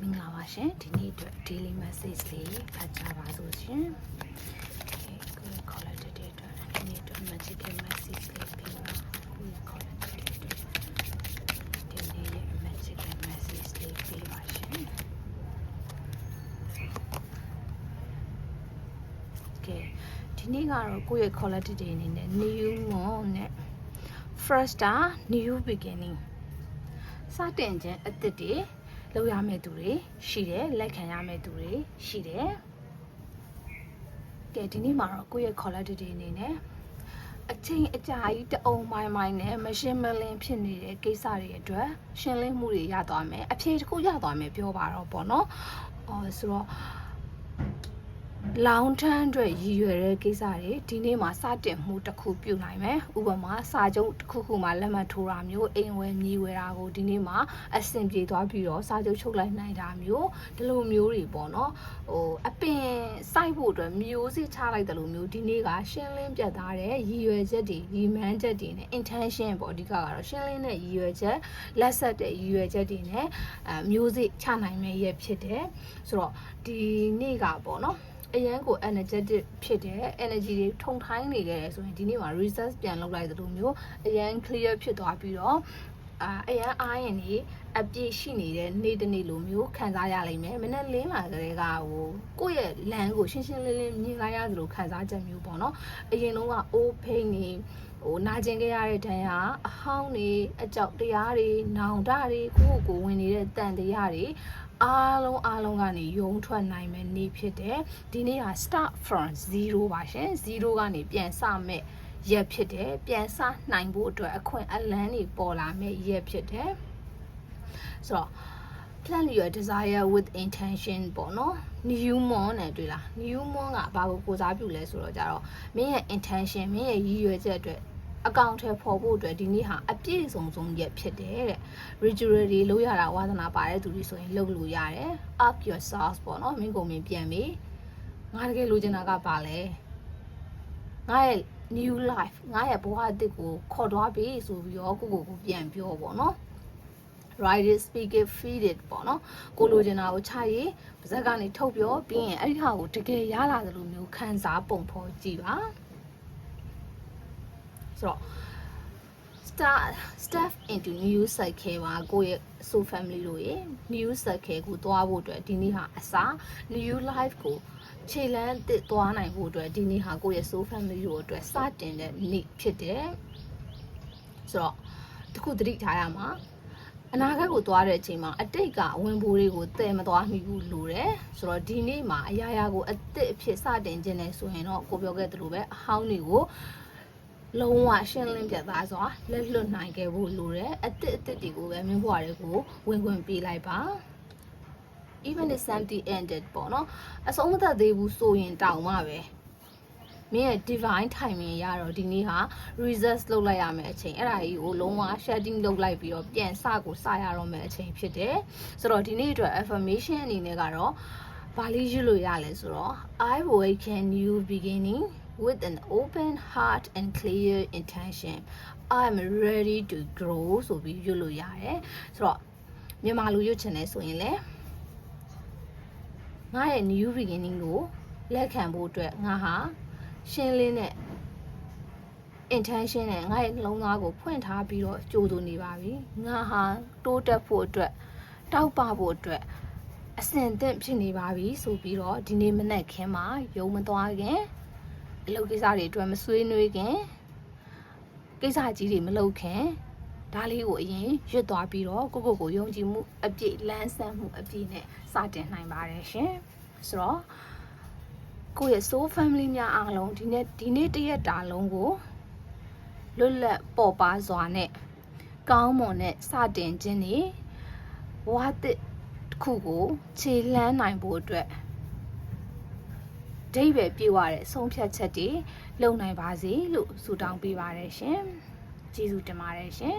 မင်္ဂလာပါရှင်ဒီနေ့အတွက် daily message လေးဖတ်ကြပါစို့ရှင်ကိုယ်ခေါ်လိုက်တဲ့အတွက်ဒီနေ့အတွက် magical message လေးပြီးတော့ကိုယ်ခေါ်လိုက်တဲ့အတွက်ဒီနေ့ရဲ့ magical message လေးပြီးပါရှင်ကဲဒီနေ့ကတော့ကိုယ့်ရဲ့ quality တွေအနေနဲ့ new moon နဲ့ fresher new beginning စတင်ခြင်းအသစ်တွေ လုပ်ရမယ့်သူတွေရှိတယ်လက်ခံရမယ့်သူတွေရှိတယ်ကဲဒီနေ့မှာတော့ကိုယ့်ရဲ့ quality တွေအနေနဲ့အချိန်အကြာကြီးတအုံမိုင်းမိုင်းနဲ့မရှင်းမလင်းဖြစ်နေတဲ့ကိစ္စတွေအတွက်ရှင်းလင်းမှုတွေရသွားမယ်အဖြေတစ်ခုရသွားမယ်ပြောပါတော့ပေါ့နော်အော်ဆိုတော့ long term အတွက်ရည်ရွယ်တဲ့ကိစ္စတွေဒီနေ့မှာစတင်မှုတစ်ခုပြုနိုင်မယ်ဥပမာစာချုပ်တစ်ခုခုမှာလက်မှတ်ထိုးတာမျိုးအိမ်ဝယ်မြေဝယ်တာကိုဒီနေ့မှာအဆင်ပြေသွားပြီးတော့စာချုပ်ချုပ်လိုက်နိုင်တာမျိုးဒီလိုမျိုးတွေပေါ့နော်ဟိုအပင်စိုက်ဖို့အတွက်မျိုးစစ်ချလိုက်တယ်လို့မျိုးဒီနေ့ကရှင်းလင်းပြတ်သားတဲ့ရည်ရွယ်ချက်တွေရည်မှန်းချက်တွေနဲ့ intention ပေါ့အဓိကကတော့ရှင်းလင်းတဲ့ရည်ရွယ်ချက်လက်ဆက်တဲ့ရည်ရွယ်ချက်တွေနဲ့အဲမျိုးစစ်ချနိုင်မယ့်ရက်ဖြစ်တယ်ဆိုတော့ဒီနေ့ကပေါ့နော် အရန်ကို energetic ဖြစ်တဲ့ energy တွေထုံထိုင်းနေခဲ့တယ်ဆိုရင်ဒီနေ့မှာ research ပြန်လုပ်လိုက်သလိုမျိုးအရန် clear ဖြစ်သွားပြီးတော့အာအရန်အားရင်နေအပြည့်ရှိနေတဲ့နေ့တစ်နေ့လိုမျိုးခံစားရလိမ့်မယ်မနေ့လင်းလာကြတဲ့ကဟိုကိုယ့်ရဲ့လမ်းကိုရှင်းရှင်းလင်းလင်းမြင်လိုက်ရသလိုခံစားချက်မျိုးပေါ့နော်အရင်တော့က old pain နေဟိုနာကျင်ခဲ့ရတဲ့ဒဏ်ရာအဟောင်းတွေအကြောက်တရားတွေနောင်တတွေကိုယ့်ကိုယ်ဝင်နေတဲ့တန်တရားတွေ အားလုံးအားလုံးကနေယုံထွက်နိုင်မယ်နေ့ဖြစ်တယ်ဒီနေ့ဟာ start from 0ပါရှင်0ကနေပြန်စမဲ့ရက်ဖြစ်တယ်ပြန်စနိုင်ဖို့အတွက်အခွင့်အလန်းတွေပေါ်လာမဲ့ရက်ဖြစ်တယ်ဆိုတော့ plan your desire with intention ပေါ့နော် new moon နဲ့တွေ့လား new moon ကဘာကိုကိုစားပြုလဲဆိုတော့ကြတော့မင်းရဲ့ intention မင်းရဲ့ရည်ရွယ်ချက်အတွက် အကောင့်ထဲပေါ်ဖို့အတွက်ဒီနေ့ဟာအပြည့်စုံစုံရက်ဖြစ်တယ်တဲ့ ritual တွေလုပ်ရတာဝါသနာပါတဲ့သူတွေဆိုရင်လုပ်လို့ရတယ် up yourself ပေါ့နော်မင်းကိုမင်းပြန်ပြီးငါတကယ်လိုချင်တာကဘာလဲငါရဲ့ new life ငါရဲ့ဘဝအသစ်ကိုခေါ်သွားပြီဆိုပြီးတော့ကိုကိုကိုပြန်ပြောပေါ့နော် write it speak it feed it ပေါ့နော်ကိုလိုချင်တာကိုခြာရေးပါဇက်ကနေထုတ်ပြောပြီးရင်အဲ့ဒီဟာကိုတကယ်ရလာသလိုမျိုးခံစားပုံဖော်ကြည့်ပါ ဆိုတော့ start step into new cycle ပါကိုယ့်ရဲ့ so family တို့ရဲ့ new cycle ကိုသွားဖို့အတွက်ဒီနေ့ဟာအစား new life ကိုခြေလမ်းတစ်သွားနိုင်ဖို့အတွက်ဒီနေ့ဟာကိုယ့်ရဲ့ so family တို့အတွက်စတင်တဲ့နေ့ဖြစ်တယ်ဆိုတော့တခုသတိထားရမှာအနာဂတ်ကိုသွားတဲ့အချိန်မှာအတိတ်ကဝင်ပိုးတွေကိုတည်မသွားမိဘူးလို့တယ်ဆိုတော့ဒီနေ့မှာအရာရာကိုအသစ်အဖြစ်စတင်ခြင်းလဲဆိုရင်တော့ကိုပြောခဲ့သလိုပဲအဟောင်းတွေကို လုံးဝရှင်းလင်းပြသစွာလက်လွတ်နိုင်ခဲ့ဖို့လိုတယ်အသစ်အသစ်တွေကိုပဲမင်းဘွားတွေကိုဝင်ခွင့်ပေးလိုက်ပါ even if something ended ပေါ့နော်အဆုံးမသက်သေးဘူးဆိုရင်တောင်မှပဲမင်းရဲ့ divine timing ရတော့ဒီနေ့ဟာ research လုပ်လိုက်ရမယ်အချိန်အဲ့ဒါကြီးကိုလုံးဝ shedding လုပ်လိုက်ပြီးတော့ပြန်စကိုစရတော့မယ်အချိန်ဖြစ်တယ်ဆိုတော့ဒီနေ့အတွက် affirmation အနေနဲ့ကတော့ ဘာလေးရွတ်လို့ရလဲဆိုတော့ I awaken new beginning with an open heart and clear intention I'm ready to grow ဆိုပြီးရွတ်လို့ရတယ်ဆိုတော့မြန်မာလိုရွတ်ချင်တယ်ဆိုရင်လည်းငါရဲ့ new beginning ကိုလက်ခံဖို့အတွက်ငါဟာရှင်းလင်းတဲ့ intention နဲ့ငါရဲ့နှလုံးသားကိုဖွင့်ထားပြီးတော့ကြိုးစိုးနေပါပြီငါဟာတိုးတက်ဖို့အတွက်တောက်ပဖို့အတွက် အစင်သင့်ဖြစ်နေပါပြီဆိုပြီးတော့ဒီနေ့မနက်ခင်းမှာယုံမသွားခင်အလုပ်ကိစ္စတွေအတွက်မဆွေးနွေးခင်ကိစ္စကြီးတွေမလုပ်ခင်ဒါလေးကိုအရင်ရွတ်သွားပြီးတော့ကိုကိုကိုယုံကြည်မှုအပြည့်လန်းဆန်းမှုအပြည့်နဲ့စတင်နိုင်ပါတယ်ရှင်ဆိုတော့ကိုယ့်ရဲ့ soul family များအားလုံးဒီနေ့ဒီနေ့တရက်တာလုံးကိုလွတ်လပ်ပေါ်ပါစွာနဲ့ကောင်းမွန်တဲ့စတင်ခြင်းနေဘဝတစ် တစ်ခုကိုခြေလှမ်းနိုင်ဖို့အတွက်ဒိဗယ်ပြေဝတဲ့ဆုံးဖြတ်ချက်တွေလုပ်နိုင်ပါစေလို့ဆုတောင်းပေးပါတယ်ရှင်ကျေးဇူးတင်ပါတယ်ရှင်